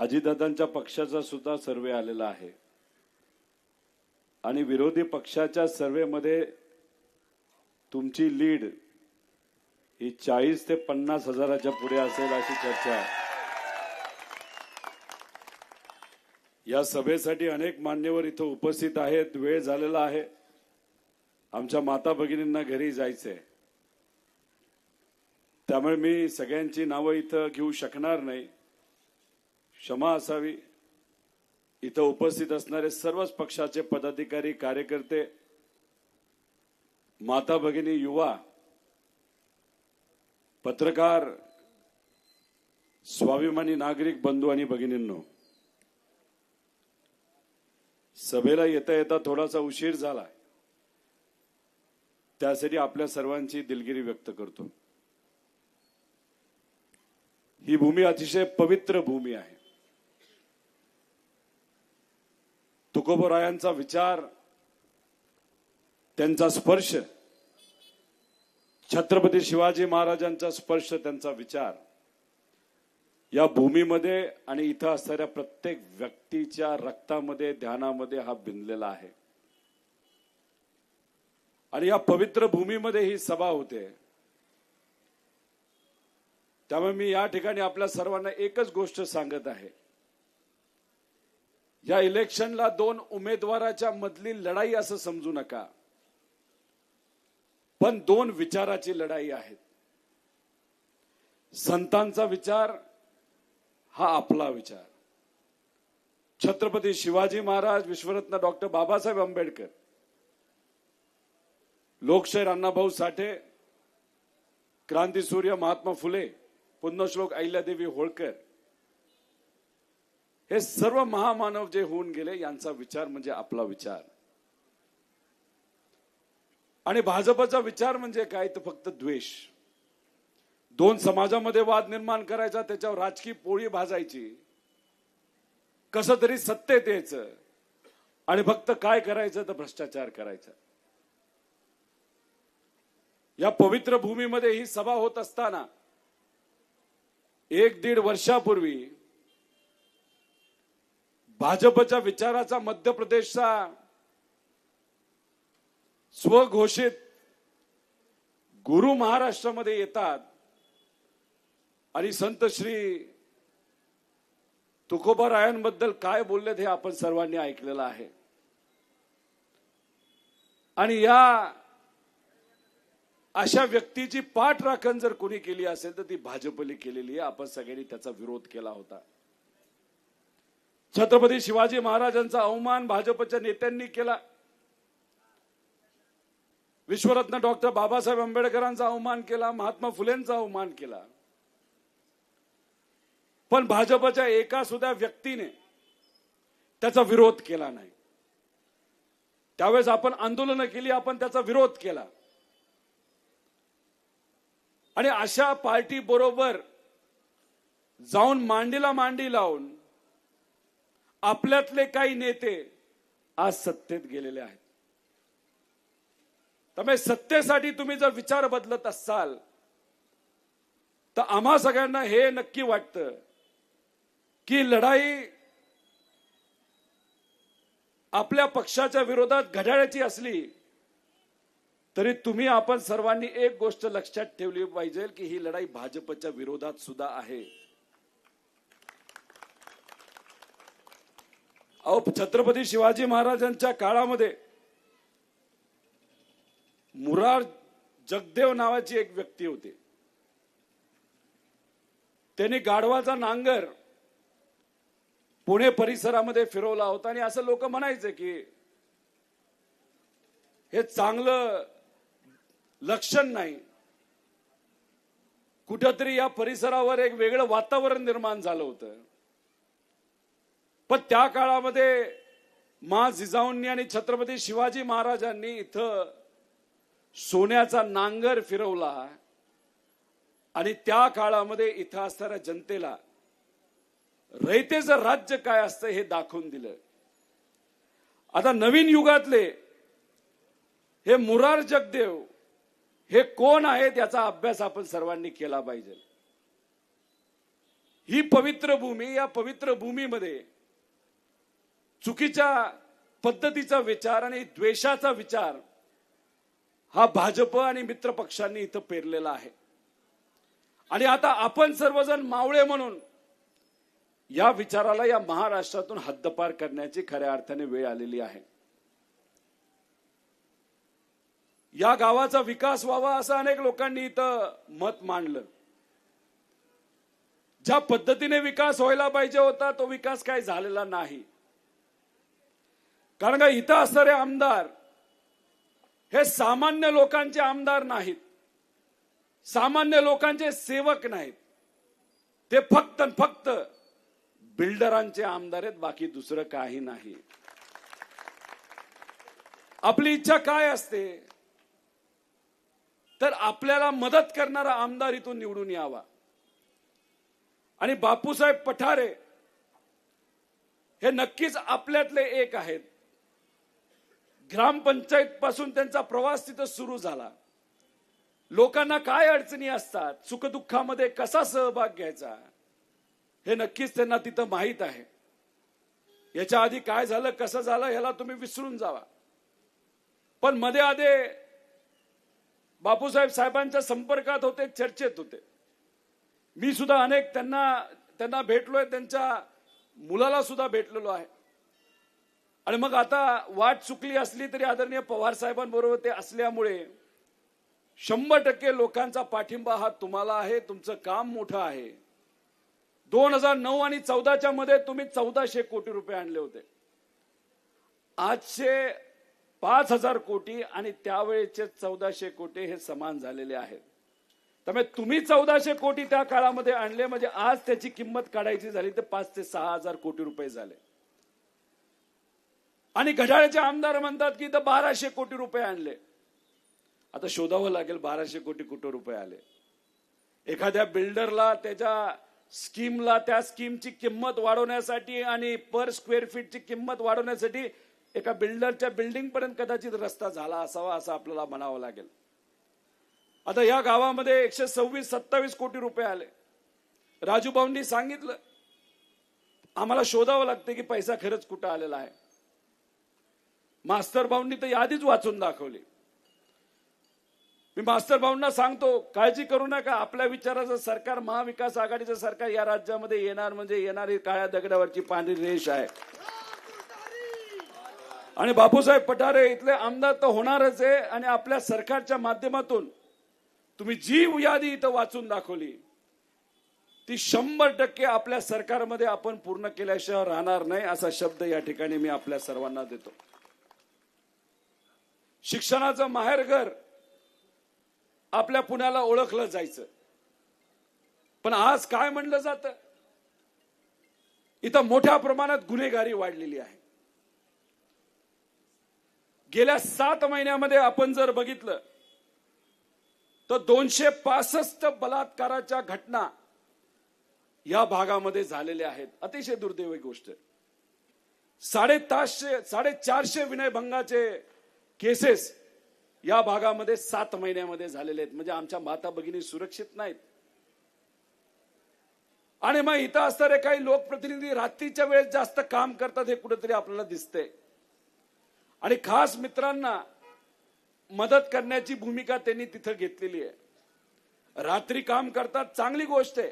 अजितदादांच्या पक्षाचा सुद्धा सर्वे आलेला आहे. आणि विरोधी पक्षाच्या सर्वेमध्ये तुमची लीड ही चाळीस ते पन्नास हजाराच्या पुढे असेल अशी चर्चा आहे. या सभेसाठी अनेक मान्यवर इथं उपस्थित आहेत वेळ झालेला आहे. आमच्या माता भगिनींना घरी जायचंय. त्यामुळे मी सगळ्यांची नावं इथं घेऊ शकणार नाही. क्षमा असावी. इथं उपस्थित असणारे सर्वच पक्षाचे पदाधिकारी कार्यकर्ते माता भगिनी युवा पत्रकार स्वाभिमानी नागरिक बंधू आणि भगिनींनो सभेला येता येता थोडासा उशीर झाला. त्यासाठी आपल्या सर्वांची दिलगिरी व्यक्त करतो. ही भूमी अतिशय पवित्र भूमी आहे. तुकोबरायांचा विचार त्यांचा स्पर्श छत्रपती शिवाजी महाराजांचा स्पर्श त्यांचा विचार या भूमीमध्ये आणि इथं असणाऱ्या प्रत्येक व्यक्तीच्या रक्तामध्ये ध्यानामध्ये हा भिनलेला आहे. आणि या पवित्र भूमीमध्ये ही सभा होते. त्यामुळे मी या ठिकाणी आपल्या सर्वांना एकच गोष्ट सांगत आहे. या इलेक्शनला दोन उमेदवाराच्या मधली लढाई असं समजू नका. पण दोन विचाराची लढाई आहेत. संतांचा विचार हा आपला विचार. छत्रपती शिवाजी महाराज विश्वरत्न डॉक्टर बाबासाहेब आंबेडकर लोकशाहीर अण्णाभाऊ साठे क्रांतीसूर्य महात्मा फुले पुण्यश्लोक अहिल्यादेवी होळकर हे सर्व महामानव जे होऊन गेले यांचा विचार म्हणजे आपला विचार. आणि भाजपचा विचार म्हणजे काय? तर फक्त द्वेष. दोन समाजामध्ये वाद निर्माण करायचा त्याच्यावर राजकीय पोळी भाजायची. कस तरी सत्तेत यायचं. आणि फक्त काय करायचं? तर भ्रष्टाचार करायचा. या पवित्र भूमीमध्ये ही सभा होत असताना एक दीड वर्षापूर्वी भाजपच्या विचाराचा मध्य प्रदेशचा स्वघोषित गुरु महाराष्ट्रामध्ये येतात. आणि संत श्री तुकोबारायांबद्दल काय बोललेत हे आपण सर्वांनी ऐकलेलं आहे. आणि या अशा व्यक्तीची पाठराखण जर कोणी केली असेल तर ती भाजपने केलेली आहे. आपण सगळ्यांनी त्याचा विरोध केला होता. छत्रपती शिवाजी महाराजांचा अवमान भाजपच्या नेत्यांनी केला. विश्वरत्न डॉक्टर बाबासाहेब आंबेडकरांचा अवमान केला महात्मा फुलेंचा अवमान केला. पण भाजपच्या एका सुद्धा व्यक्तीने त्याचा विरोध केला नाही. त्यावेळेस आपण आंदोलनं केली आपण त्याचा विरोध केला. आणि अशा पार्टी बरोबर जाऊन मांडीला मांडी लावून आपल्यातले काही नेते आज सत्तेत गेलेले आहेत. त्यामुळे सत्तेसाठी तुम्ही जर विचार बदलत असाल तर आम्हा सगळ्यांना हे नक्की वाटतं की लढाई आपल्या पक्षाच्या विरोधात घड्याळाची असली तरी तुम्ही आपण सर्वांनी एक गोष्ट लक्षात ठेवली पाहिजे की ही लढाई भाजपच्या विरोधात सुद्धा आहे. अहो छत्रपती शिवाजी महाराजांच्या काळामध्ये मुरार जगदेव नावाची एक व्यक्ती होती. त्यांनी गाढवाचा नांगर पुणे परिसरामध्ये फिरवला होता आणि असं लोक म्हणायचे की हे चांगलं लक्षण नाही. कुठंतरी या परिसरावर एक वेगळं वातावरण निर्माण झालं होतं. पण त्या काळामध्ये मा जिजाऊंनी आणि छत्रपती शिवाजी महाराजांनी इथं सोन्याचा नांगर फिरवला आणि त्या काळामध्ये इथं असणाऱ्या जनतेला रयतेचं राज्य काय असतं हे दाखवून दिलं. आता नवीन युगातले हे मुरार जगदेव हे कोण आहेत याचा अभ्यास आपण सर्वांनी केला पाहिजे. ही पवित्र भूमी या पवित्र भूमीमध्ये चुकीच्या पद्धतीचा विचार आणि द्वेषाचा विचार हा भाजप आणि मित्र पक्षांनी इथं पेरलेला आहे. आणि आता आपण सर्वजण मावळे म्हणून या विचाराला या महाराष्ट्रातून हद्दपार करण्याची खऱ्या अर्थाने वेळ आलेली आहे. या गावाचा विकास व्हावा असं अनेक लोकांनी इथं मत मांडलं. ज्या पद्धतीने विकास व्हायला पाहिजे होता तो विकास काही झालेला नाही. कारण का इथं असणारे आमदार हे सामान्य लोकांचे आमदार नाहीत. सामान्य लोकांचे सेवक नाहीत. ते फक्त फक्त बिल्डरांचे आमदार आहेत बाकी दुसरं काही नाही. आपली इच्छा काय असते? तर आपल्याला मदत करणारा आमदार इथून निवडून यावा. आणि बापूसाहेब पठारे हे नक्कीच आपल्यातले एक आहेत. ग्रामपंचायत पासून त्यांचा प्रवास तिथं सुरू झाला. लोकांना काय अडचणी असतात सुखदुःखामध्ये कसा सहभाग घ्यायचा हे नक्कीच त्यांना तिथं माहीत आहे. याच्या आधी काय झालं कसं झालं ह्याला तुम्ही विसरून जावा. पण मध्ये आधे बापूसाहेब साहेबांच्या संपर्कात होते चर्चेत होते. मी सुद्धा अनेक त्यांना त्यांना भेटलोय त्यांच्या मुलाला सुद्धा भेटलेलो आहे. आणि मग आता वाट चुकली असली तरी आदरणीय पवार साहेबांबरोबर ते असल्यामुळे शंभर टक्के लोकांचा पाठिंबा हा तुम्हाला आहे तुमचं काम मोठं आहे. दोन हजार नऊ आणि चौदाच्या मध्ये तुम्ही चौदाशे कोटी रुपये आणले होते. आजचे पाच हजार कोटी आणि त्यावेळेचे चौदाशे कोटी हे समान झालेले आहेत. त्यामुळे तुम्ही चौदाशे कोटी त्या काळामध्ये आणले म्हणजे आज त्याची किंमत काढायची झाली तर पाच ते सहा हजार कोटी रुपये झाले. आणि घड्याळचे आमदार म्हणतात की इथं बाराशे कोटी रुपये आणले. आता शोधावं लागेल बाराशे कोटी कुठं रुपये आले. एखाद्या बिल्डरला त्याच्या स्कीमला त्या स्कीमची किंमत वाढवण्यासाठी आणि पर स्क्वेअर फीटची किंमत वाढवण्यासाठी एका बिल्डरच्या बिल्डिंग पर्यंत कदाचित रस्ता झाला असावा असं आपल्याला म्हणावं लागेल. आता या गावामध्ये एकशे सव्वीस सत्तावीस कोटी रुपये आले. राजू भाऊंनी सांगितलं. आम्हाला शोधावं लागतं की पैसा खरंच कुठं आलेला आहे. मास्तर भाऊंनी तर यादीच वाचून दाखवली. मी मास्तर भाऊंना सांगतो काळजी करू नका आपल्या विचाराचं सरकार महाविकास आघाडीचं सरकार या राज्यामध्ये येणार म्हणजे येणारी काळ्या दगडावरची पांढरी रेष आहे. आणि बापूसाहेब पठारे इथले आमदार तर होणारच आहे आणि आपल्या सरकारच्या माध्यमातून तुम्ही जी यादी इथं वाचून दाखवली. ती शंभर टक्के आपल्या सरकारमध्ये आपण पूर्ण केल्याशिवाय राहणार नाही असा शब्द या ठिकाणी मी आपल्या सर्वांना देतो. शिक्षणाचं माहेरघर आपल्या पुण्याला ओळखलं जायचं. पण आज काय म्हणलं जातं? इथं मोठ्या प्रमाणात गुन्हेगारी वाढलेली आहे. गेल्या सात महिन्यामध्ये आपण जर बघितलं तर दोनशे पासष्ट बलात्काराच्या घटना या भागामध्ये झालेल्या आहेत. अतिशय दुर्दैवी गोष्ट. साडेताशे साडेचारशे विनयभंगाचे केसेस या भागामध्ये सात महिन्यामध्ये झालेले आहेत. म्हणजे आमच्या माता भगिनी सुरक्षित नाहीत. आणि मग इथं असणारे काही लोकप्रतिनिधी रात्रीच्या वेळेस जास्त काम करतात हे कुठेतरी आपल्याला दिसतंय. आणि खास मित्रांना मदत करण्याची भूमिका त्यांनी तिथं घेतलेली आहे. रात्री काम करतात चांगली गोष्ट आहे.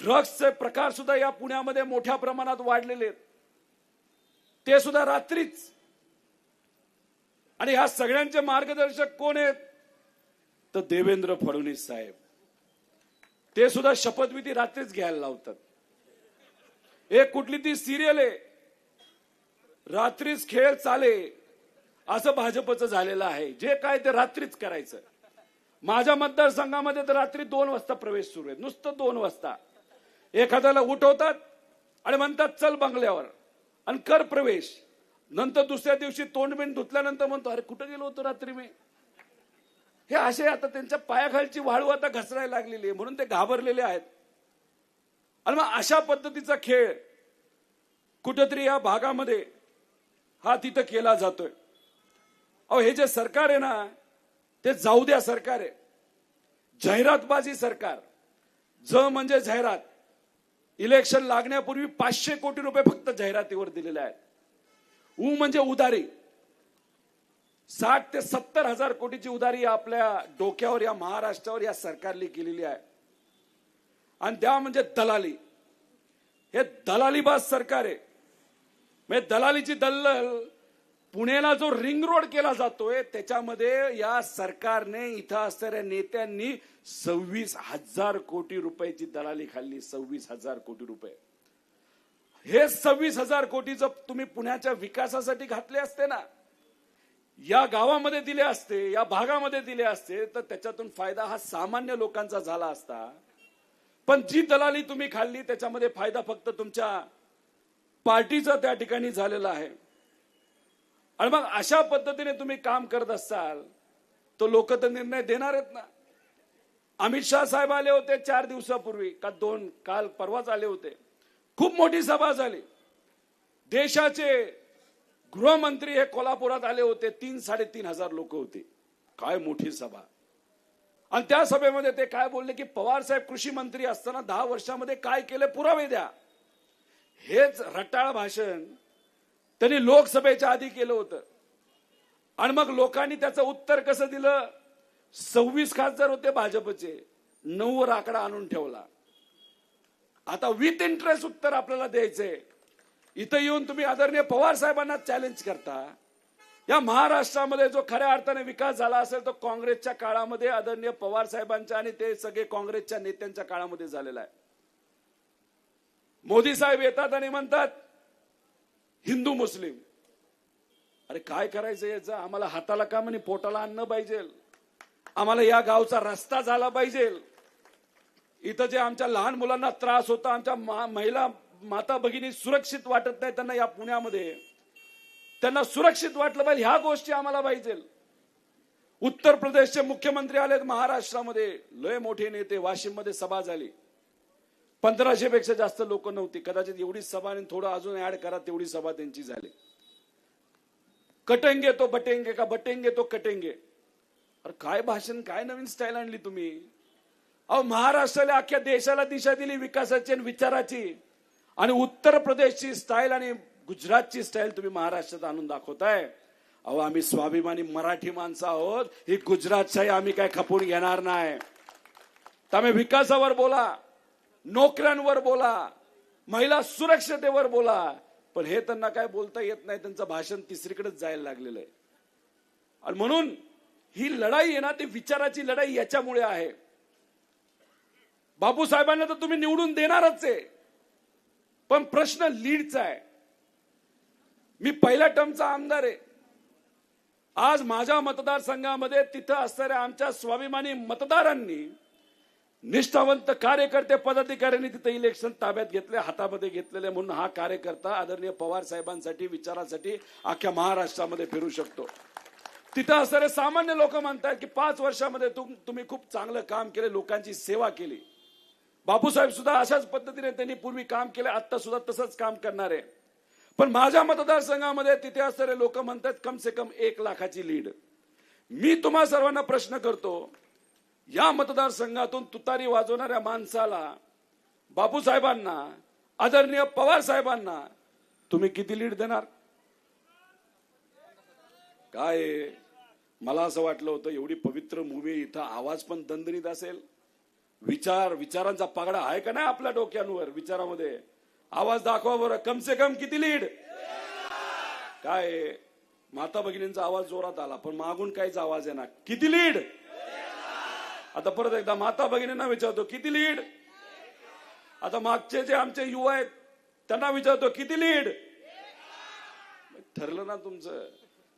ड्रग्सचे प्रकार सुद्धा या पुण्यामध्ये मोठ्या प्रमाणात वाढलेले आहेत. ते सुद्धा रात्रीच आणि ह्या सगळ्यांचे मार्गदर्शक कोण आहेत? तर देवेंद्र फडणवीस साहेब. ते सुद्धा शपथविधी रात्रीच घ्यायला लावतात. एक कुठली ती सिरियल आहे. रात्रीच खेळ चाले. असं भाजपचं झालेलं आहे. जे काय ते रात्रीच करायचं. माझ्या मतदारसंघामध्ये तर रात्री दोन वाजता प्रवेश सुरू आहे. नुसतं दोन वाजता. एखाद्याला उठवतात आणि म्हणतात चल बंगल्यावर. आणि कर प्रवेश. नंतर दुसऱ्या दिवशी तोंडबिंड धुतल्यानंतर म्हणतो अरे कुठं गेलो होतो रात्री मी? हे असे आता त्यांच्या पायाखालची वाळू आता घसरायला लागलेली आहे म्हणून ते घाबरलेले आहेत. आणि मग अशा पद्धतीचा खेळ कुठंतरी या भागामध्ये हा तिथं केला जातोय. अहो हे जे सरकार आहे ना ते जाऊ द्या सरकार आहे. जाहिरातबाजी सरकार. ज म्हणजे जाहिरात. इलेक्शन लागण्यापूर्वी पाचशे कोटी रुपये फक्त जाहिरातीवर दिलेले आहेत. उ म्हणजे उधारी साठ ते सत्तर हजार कोटीची उधारी आपल्या डोक्यावर या महाराष्ट्रावर या सरकारने केलेली आहे. आणि त्या म्हणजे दलाली. हे दलालीबाज सरकार आहे. म्हणजे दलालीची दल्लल पुण्याला जो रिंग रोड केला जातोय त्याच्यामध्ये या सरकारने इथं असणाऱ्या नेत्यांनी सव्वीस हजार कोटी रुपयाची दलाली खाल्ली सव्वीस हजार कोटी रुपये. हे सव्वीस हजार कोटी जर तुम्ही पुण्याच्या विकासासाठी घातले असते ना. या गावामध्ये दिले असते या भागामध्ये दिले असते तर त्याच्यातून फायदा हा सामान्य लोकांचा झाला असता. पण जी दलाली तुम्ही खाल्ली त्याच्यामध्ये फायदा फक्त तुमच्या पार्टीचा त्या ठिकाणी झालेला आहे. आणि मग अशा पद्धतीने तुम्ही काम करत असाल तो लोक तर निर्णय देणार आहेत ना. अमित शाह साहेब आले होते चार दिवसापूर्वी का दोन काल परवाच आले होते. खूप मोठी सभा झाली. देशाचे गृहमंत्री हे कोल्हापुरात आले होते. तीन साडेतीन हजार लोक होते. काय मोठी सभा. आणि त्या सभेमध्ये ते काय बोलले की पवार साहेब कृषी मंत्री असताना दहा वर्षामध्ये काय केले पुरावे द्या. हेच रटाळ भाषण त्यांनी लोकसभेच्या आधी केलं होतं. आणि मग लोकांनी त्याचं उत्तर कसं दिलं? सव्वीस खासदार होते भाजपचे. नऊ आकडा आणून ठेवला. आता विथ इंटरेस्ट उत्तर आपल्याला द्यायचंय. इथं येऊन तुम्ही आदरणीय पवार साहेबांना चॅलेंज करता. या महाराष्ट्रामध्ये जो खऱ्या अर्थाने विकास झाला असेल तो काँग्रेसच्या काळामध्ये आदरणीय पवार साहेबांच्या आणि ते सगळे काँग्रेसच्या नेत्यांच्या काळामध्ये झालेला आहे. मोदी साहेब येतात आणि म्हणतात हिंदू मुस्लिम. अरे काय करायचं याचं? आम्हाला हाताला काम आणि पोटाला अन्न पाहिजे. आम्हाला या गावचा रस्ता झाला पाहिजे. इथं जे आमच्या लहान मुलांना त्रास होता आमच्या मा- महिला माता भगिनी सुरक्षित वाटत नाही त्यांना या पुण्यामध्ये. त्यांना सुरक्षित वाटलं पाहिजे ह्या गोष्टी आम्हाला पाहिजे. उत्तर प्रदेशचे मुख्यमंत्री आलेत महाराष्ट्रामध्ये. लय मोठे नेते वाशिममध्ये सभा झाली. पंधराशे पेक्षा जास्त लोक नव्हती. कदाचित एवढी सभा आणि थोडं अजून ऍड करा तेवढी सभा त्यांची झाली. कटेंगे तो बटेंगे का? बटेंगे तो कटेंगे. अरे काय भाषण काय नवीन स्टाईल आणली तुम्ही? अहो महाराष्ट्राला अख्ख्या देशाला दिशा दिली विकासाची आणि विचाराची. आणि उत्तर प्रदेशची स्टाईल आणि गुजरातची स्टाईल तुम्ही महाराष्ट्रात आणून दाखवताय. अहो आम्ही स्वाभिमानी मराठी माणसं आहोत. ही गुजरातशाही आम्ही काय खपून घेणार नाही. त्यामुळे विकासावर बोला नोकऱ्यांवर बोला महिला सुरक्षतेवर बोला. पण हे त्यांना काय बोलता येत नाही त्यांचं भाषण तिसरीकडेच जायला लागलेलं आहे. आणि म्हणून ही लढाई आहे ना ती विचाराची लढाई याच्यामुळे आहे. बापूसाहेबांना तर तुम्ही निवडून देणारच आहे. पण प्रश्न लीडचा आहे. मी पहिल्या टर्मचा आमदार आहे. आज माझ्या मतदारसंघामध्ये तिथं असणाऱ्या आमच्या स्वाभिमानी मतदारांनी निष्ठावंत कार्यकर्ते पदाधिकाऱ्यांनी तिथे इलेक्शन ताब्यात घेतले हातामध्ये घेतलेले म्हणून हा कार्यकर्ता आदरणीय पवार साहेबांसाठी विचारासाठी अख्ख्या महाराष्ट्रामध्ये फिरू शकतो. तिथं असणारे सामान्य लोक म्हणतात की पाच वर्षामध्ये तुम तुम्ही खूप चांगलं काम केले लोकांची सेवा केली. बापूसाहेब सुद्धा अशाच पद्धतीने त्यांनी पूर्वी काम केलं आता सुद्धा तसंच काम करणार आहे. पण माझ्या मतदारसंघामध्ये तिथे असणारे लोक म्हणतात कम से कम एक लाखाची लीड. मी तुम्हा सर्वांना प्रश्न करतो या मतदारसंघातून तुतारी वाजवणाऱ्या माणसाला बापूसाहेबांना आदरणीय पवार साहेबांना तुम्ही किती लीड देणार? काय मला असं वाटलं होतं एवढी पवित्र मूवी इथं आवाज पण दणदणीत असेल. विचार विचारांचा पागडा आहे का नाही आपल्या डोक्यांवर विचारामध्ये? आवाज दाखवा बरं. कम से कम किती लीड? काय? माता भगिनींचा आवाज जोरात आला पण मागून काहीच आवाज आहे ना किती लीड? आता परत एकदा माता भगिनींना विचारतो किती लीड? आता मागचे जे आमचे युवा आहेत त्यांना विचारतो किती लीड? ठरलं ना तुमचं.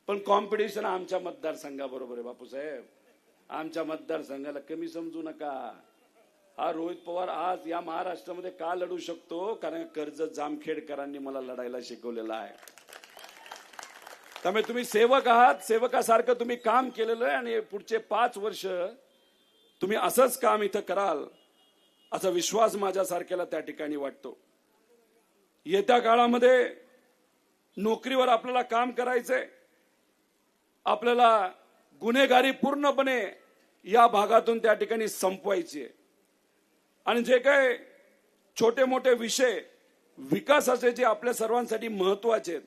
पण कॉम्पिटिशन आमच्या मतदारसंघाबरोबर आहे बापूसाहेब. आमच्या मतदारसंघाला कमी समजू नका. हा रोहित पवार आज या महाराष्ट्रामध्ये का लढू शकतो? कारण कर्ज जामखेडकरांनी मला लढायला शिकवलेलं आहे. त्यामुळे तुम्ही सेवक आहात. सेवकासारखं तुम्ही काम केलेलं आहे आणि पुढचे पाच वर्ष तुम्ही असंच काम इथं कराल असा विश्वास माझ्यासारख्याला त्या ठिकाणी वाटतो. येत्या काळामध्ये नोकरीवर आपल्याला काम करायचंय. आपल्याला गुन्हेगारी पूर्णपणे या भागातून त्या ठिकाणी संपवायची आहे. आणि जे काय छोटे मोठे विषय विकासाचे जे आपल्या सर्वांसाठी महत्त्वाचे आहेत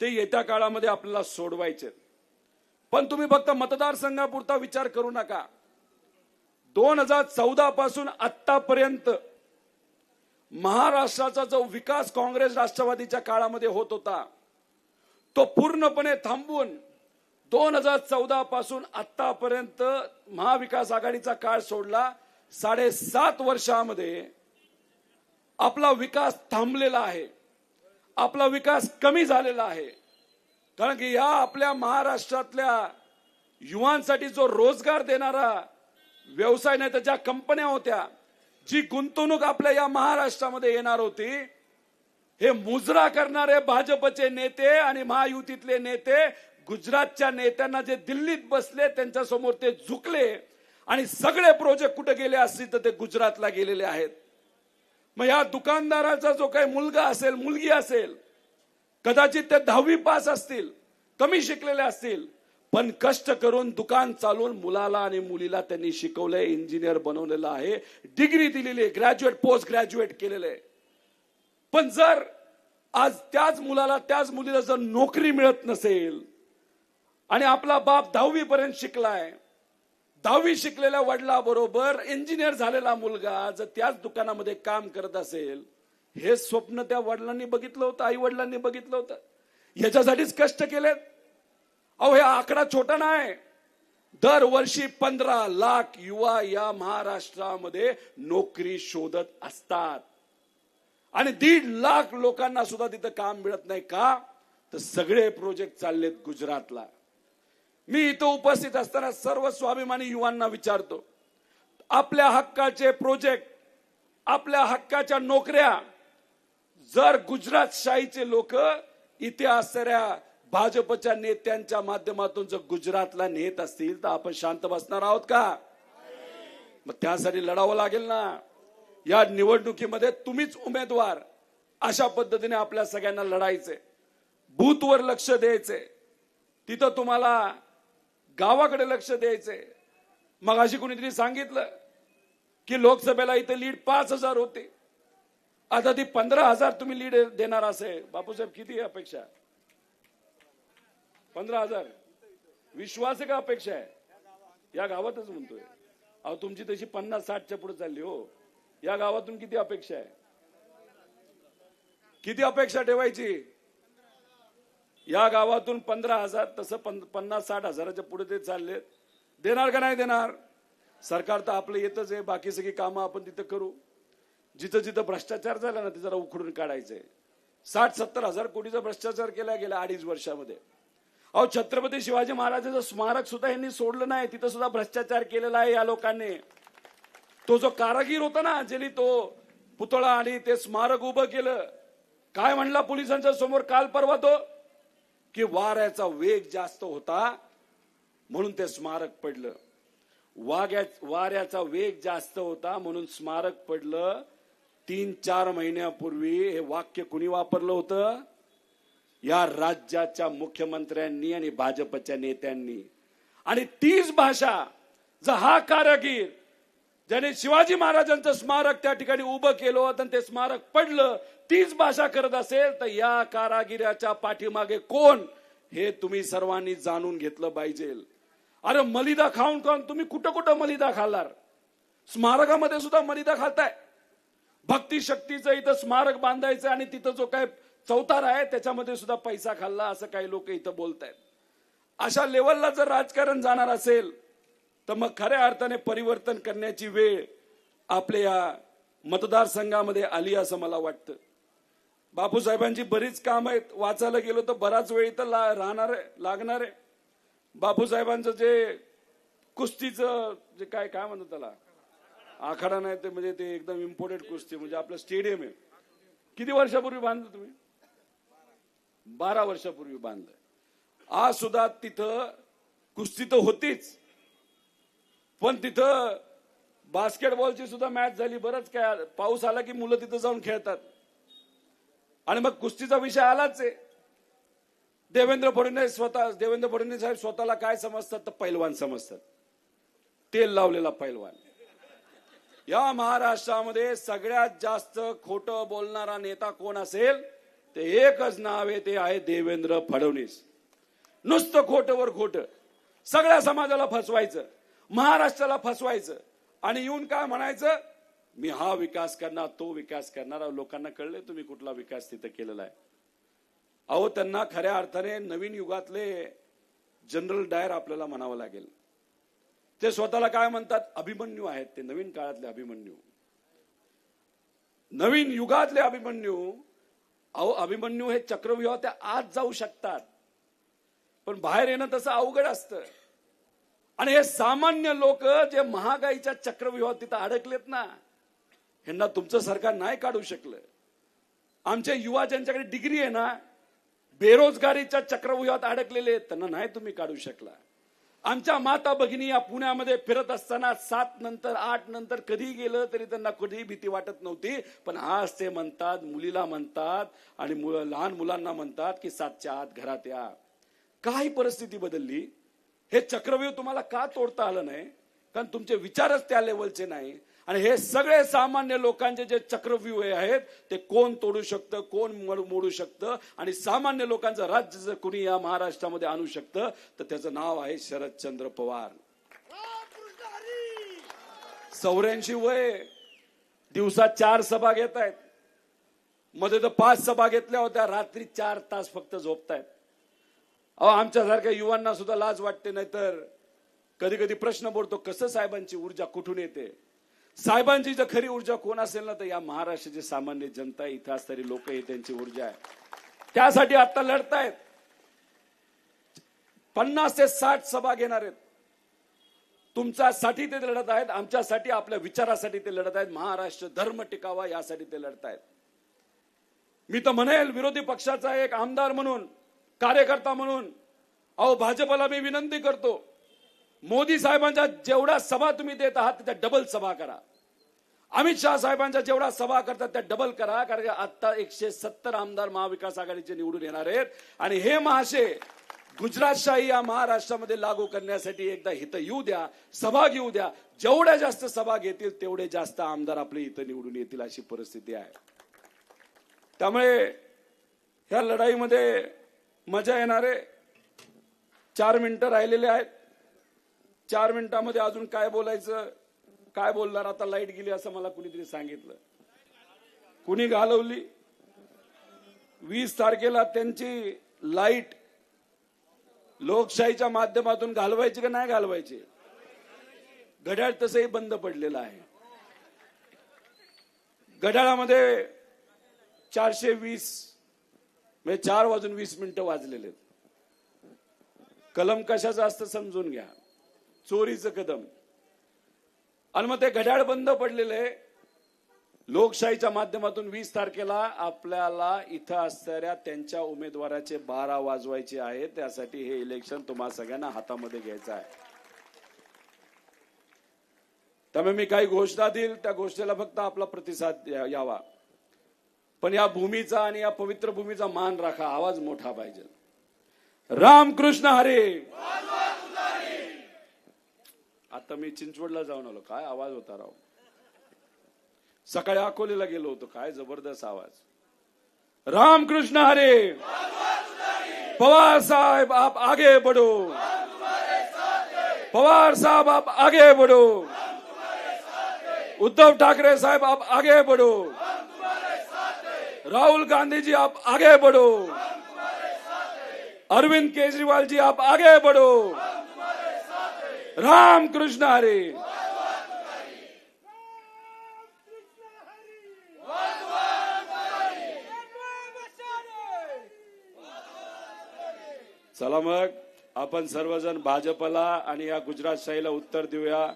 ते येत्या काळामध्ये आपल्याला सोडवायचे पण तुम्ही फक्त मतदारसंघापुरता विचार करू नका. दोन हजार चौदा पासून आतापर्यंत महाराष्ट्राचा जो विकास काँग्रेस राष्ट्रवादीच्या काळामध्ये होत होता तो पूर्णपणे थांबवून दोन हजार चौदा पासून आतापर्यंत महाविकास आघाडीचा काळ सोडला. साडेसात वर्षामध्ये आपला विकास थांबलेला आहे. आपला विकास कमी झालेला आहे. कारण की या आपल्या महाराष्ट्रातल्या युवांसाठी जो रोजगार देणारा व्यवसाय नाही तर ज्या कंपन्या होत्या जी गुंतवणूक आपल्या या महाराष्ट्रामध्ये येणार होती हे मुजरा करणारे भाजपचे नेते आणि महायुतीतले नेते गुजरातच्या नेत्यांना जे दिल्लीत बसले त्यांच्यासमोर ते झुकले आणि सगळे प्रोजेक्ट कुठे गेले असतील तर ते गुजरातला गेलेले आहेत. मग या दुकानदाराचा जो काही मुलगा असेल मुलगी असेल कदाचित ते दहावी पास असतील कमी शिकलेले असतील पण कष्ट करून दुकान चालवून मुलाला आणि मुलीला त्यांनी शिकवलंय इंजिनियर बनवलेलं आहे डिग्री दिलेली आहे ग्रॅज्युएट पोस्ट ग्रॅज्युएट केलेलं आहे. पण जर आज त्याच मुलाला त्याच मुलीला जर नोकरी मिळत नसेल आणि आपला बाप दहावी पर्यंत शिकलाय दहावी शिकलेल्या वडिलाबरोबर इंजिनियर झालेला मुलगा जर त्याच दुकानामध्ये काम करत असेल हे स्वप्न त्या वडिलांनी बघितलं होतं आई वडिलांनी बघितलं होतं. याच्यासाठीच कष्ट केलेत. अहो हे आकडा छोटा नाही. दरवर्षी पंधरा लाख युवा या महाराष्ट्रामध्ये नोकरी शोधत असतात. आणि दीड लाख लोकांना सुद्धा तिथं काम मिळत नाही का? तर सगळे प्रोजेक्ट चाललेत गुजरातला. मी इथं उपस्थित असताना सर्व स्वाभिमानी युवांना विचारतो आपल्या हक्काचे प्रोजेक्ट आपल्या हक्काच्या नोकऱ्या जर गुजरात शाहीचे लोक इथे असणाऱ्या भाजपच्या नेत्यांच्या माध्यमातून जर गुजरातला नेत असतील तर आपण शांत बसणार आहोत का? मग त्यासाठी लढावं लागेल ना. या निवडणुकीमध्ये तुम्हीच उमेदवार. अशा पद्धतीने आपल्या सगळ्यांना लढायचे बूथवर लक्ष द्यायचे तिथं तुम्हाला गावाकडे लक्ष द्यायचे मग अशी कुणीतरी सांगितलं की लोकसभेला इथे लीड पाच हजार होते. आता ती पंधरा हजार तुम्ही लीड देणार असे. बापूसाहेब किती अपेक्षा? पंधरा हजार. विश्वास आहे का अपेक्षा आहे? या गावातच म्हणतोय. अहो तुमची तशी पन्नास साठच्या पुढे चालली हो. या गावातून किती अपेक्षा आहे? किती अपेक्षा ठेवायची? या गावातून पंधरा हजार तसं पन- पन्नास साठ हजाराच्या पुढे ते चालले. देणार का नाही देणार? सरकार तर आपलं येतच आहे. बाकी सगळी कामं आपण तिथं करू. जिथं जिथं भ्रष्टाचार झाला ना ते जरा उखडून काढायचंय. साठ सत्तर हजार कोटीचा भ्रष्टाचार केला गेला अडीच वर्षामध्ये. अहो छत्रपती शिवाजी महाराजांचं स्मारक सुद्धा यांनी सोडलं नाही. तिथं सुद्धा भ्रष्टाचार केलेला आहे या लोकांनी. तो जो कारागीर होता ना ज्यांनी तो पुतळा आणि ते स्मारक उभं केलं. काय म्हणला पोलिसांच्या समोर? काल परवा तो की वाऱ्याचा वेग जास्त होता म्हणून ते स्मारक पडलं. वाग्या वाऱ्याचा वेग जास्त होता म्हणून स्मारक पडलं. तीन चार महिन्यापूर्वी हे वाक्य कुणी वापरलं होतं? या राज्याच्या मुख्यमंत्र्यांनी आणि भाजपच्या नेत्यांनी. आणि तीच भाषा जर हा कारागीर ज्याने शिवाजी महाराजांचं स्मारक त्या ठिकाणी उभं केलं होतं आणि ते स्मारक पडलं तीच भाषा करत असेल तर या कारागिराच्या पाठीमागे कोण हे तुम्ही सर्वांनी जाणून घेतलं पाहिजे. अरे मलिदा खाऊन खाऊन तुम्ही कुठं कुठं मलिदा खाल्लार? स्मारकामध्ये सुद्धा मलिदा खाताय भक्ती शक्तीचं इथं स्मारक बांधायचं आणि तिथं जो काय चौतार आहे त्याच्यामध्ये सुद्धा पैसा खाल्ला असं काही लोक इथं बोलतायत. अशा लेवलला जर राजकारण जाणार असेल तर मग खऱ्या अर्थाने परिवर्तन करण्याची वेळ आपल्या या मतदारसंघामध्ये आली असं मला वाटतं. बापूसाहेबांची बरीच काम आहेत. वाचायला गेलो तर बराच वेळ इथं ला- राहणार आहे लागणार आहे. बापूसाहेबांचं जे कुस्तीचं जे काय काय म्हणतात त्याला? आखाडा नाही ते म्हणजे ते एकदम इम्पॉर्टंट कुस्ती म्हणजे आपलं स्टेडियम आहे. किती वर्षापूर्वी बांधलं तुम्ही? बारा वर्षापूर्वी बांधलं. आज सुद्धा तिथं कुस्ती तर होतीच. पण तिथं बास्केटबॉलची सुद्धा मॅच झाली. बरंच काय पाऊस आला की मुलं तिथं जाऊन खेळतात. आणि मग कुस्तीचा विषय आलाच आहे. देवेंद्र फडणवीस स्वतः देवेंद्र फडणवीस साहेब स्वतःला काय समजतात तर पैलवान समजतात. तेल लावलेला पैलवान. या महाराष्ट्रामध्ये सगळ्यात जास्त खोटं बोलणारा नेता कोण असेल ते एकच नाव आहे ते आहे देवेंद्र फडणवीस. नुसतं खोटंवर खोटं. सगळ्या समाजाला फसवायचं. महाराष्ट्राला फसवायचं. आणि येऊन काय म्हणायचं? मी हा विकास करणार तो विकास करणार. लोकांना कळले तुम्ही कुठला विकास तिथं केलेला आहे. अहो त्यांना खऱ्या अर्थाने नवीन युगातले जनरल डायर आपल्याला म्हणावं लागेल. ते स्वतःला काय म्हणतात? अभिमन्यू आहेत ते नवीन काळातले अभिमन्यू. नवीन युगातले अभिमन्यू अहो अभिमन्यू हे चक्रव्यूह त्या आत जाऊ शकतात. पण बाहेर येणं तसं अवघड असतं. आणि हे सामान्य लोक जे महागाईच्या चक्रव्यूहात तिथं अडकलेत ना ह्यांना तुमचं सरकार नाही काढू शकलं. आमचे युवा ज्यांच्याकडे डिग्री आहे ना बेरोजगारीच्या चक्रव्यूहात अडकलेले त्यांना नाही तुम्ही काढू शकला. आमच्या माता भगिनी या पुण्यामध्ये फिरत असताना सात नंतर आठ नंतर कधी गेलं तरी त्यांना कधीही भीती वाटत नव्हती. पण आज ते म्हणतात मुलीला म्हणतात आणि मुलं- लहान मुलांना म्हणतात की सातच्या आत घरात या. काही परिस्थिती बदलली. हे चक्रव्यूह तुम्हाला का तोडता आलं नाही? कारण तुमचे विचारच त्या लेवलचे नाही. आणि हे सगळे सामान्य लोकांचे जे चक्रव्यूह आहेत ते कोण तोडू शकतं कोण मोडू शकतं? आणि सामान्य लोकांचं राज्य जर कुणी या महाराष्ट्रामध्ये आणू शकतं तर त्याचं नाव आहे शरदचंद्र पवार. चौऱ्याऐंशी वय. दिवसात चार सभा घेत आहेत मध्ये तर पाच सभा घेतल्या होत्या रात्री चार तास फक्त झोपतायत. अहो आमच्यासारख्या युवांना सुद्धा लाज वाटते नाही तर कधी कधी प्रश्न बोलतो कसं साहेबांची ऊर्जा कुठून येते? साहेबांची जर खरी ऊर्जा कोण असेल ना तर या महाराष्ट्राची सामान्य जनता आहे, इथं असणारी लोक ही त्यांची ऊर्जा आहे. त्यासाठी आता लढतायत. पन्नास ते साठ सभा घेणार आहेत. तुमच्यासाठी ते लढत आहेत आमच्यासाठी आपल्या विचारासाठी ते लढत आहेत. महाराष्ट्र धर्म टिकावा यासाठी ते लढत आहेत मी तर म्हणेल विरोधी पक्षाचा एक आमदार म्हणून कार्यकर्ता म्हणून अहो भाजपला मी विनंती करतो मोदी साहेबांच्या जेवढ्या सभा तुम्ही देत आहात त्या डबल सभा करा. अमित शहा साहेबांच्या जेवढ्या सभा करतात त्या डबल करा कारण की आता एकशे सत्तर आमदार महाविकास आघाडीचे निवडून येणार आहेत. आणि हे महाशे गुजरातशाही या महाराष्ट्रामध्ये लागू करण्यासाठी एकदा इथं येऊ द्या सभा घेऊ द्या. जेवढ्या जास्त सभा घेतील तेवढे जास्त आमदार आपले इथं निवडून येतील अशी परिस्थिती आहे. त्यामुळे ह्या लढाईमध्ये मजा येणारे चार मिनिटं राहिलेले आहेत. चार मिनिटामध्ये अजून काय बोलायचं काय बोलणार आता लाइट गेली असं मला कुणीतरी सांगितलं. कुणी घालवली? वीस तारखेला त्यांची लाइट लोकशाहीच्या माध्यमातून घालवायची का नाही घालवायची? घड्याळ तसंही बंद पडलेलं आहे. घड्याळामध्ये चारशे वीस म्हणजे चार वाजून वीस मिनिटं वाजलेले कलम कशाचं असतं समजून घ्या. चोरीचं कदम. आणि मग ते घड्याळ बंद पडलेले लोकशाहीच्या माध्यमातून वीस तारखेला आपल्याला इथं असणाऱ्या त्यांच्या उमेदवाराचे बारा वाजवायचे आहे त्यासाठी हे इलेक्शन तुम्हाला सगळ्यांना हातामध्ये घ्यायचं आहे. त्यामुळे मी काही घोषणा देईल. त्या घोषणेला फक्त आपला प्रतिसाद या- यावा. पण या भूमीचा आणि या पवित्र भूमीचा मान राखा आवाज मोठा पाहिजे. रामकृष्ण हरे! आता मी चिंचवडला जाऊन आलो. काय आवाज होता राव? सकाळी अकोलेला गेलो होतो. काय जबरदस्त आवाज. रामकृष्ण हरे! पवार साहेब आप आगे बढ़ो. पवार साहब आप आगे बढ़ो. उद्धव ठाकरे साहब आप आगे बढ़ो. राहुल गांधी जी आप आगे बढ़ो। अरविंद केजरीवाल जी आप आगे बढ़ो। राम कृष्ण हरे। चला मग आपण सर्वजण भाजपला आणि या गुजरात शाहीला उत्तर देऊया.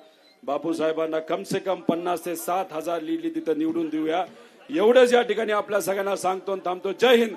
बापू साहेबांना कम से कम पन्नास ते सात हजार लिहिली तिथं निवडून देऊया. एवढंच या ठिकाणी आपल्या सगळ्यांना सांगतो आणि थांबतो. जय हिंद.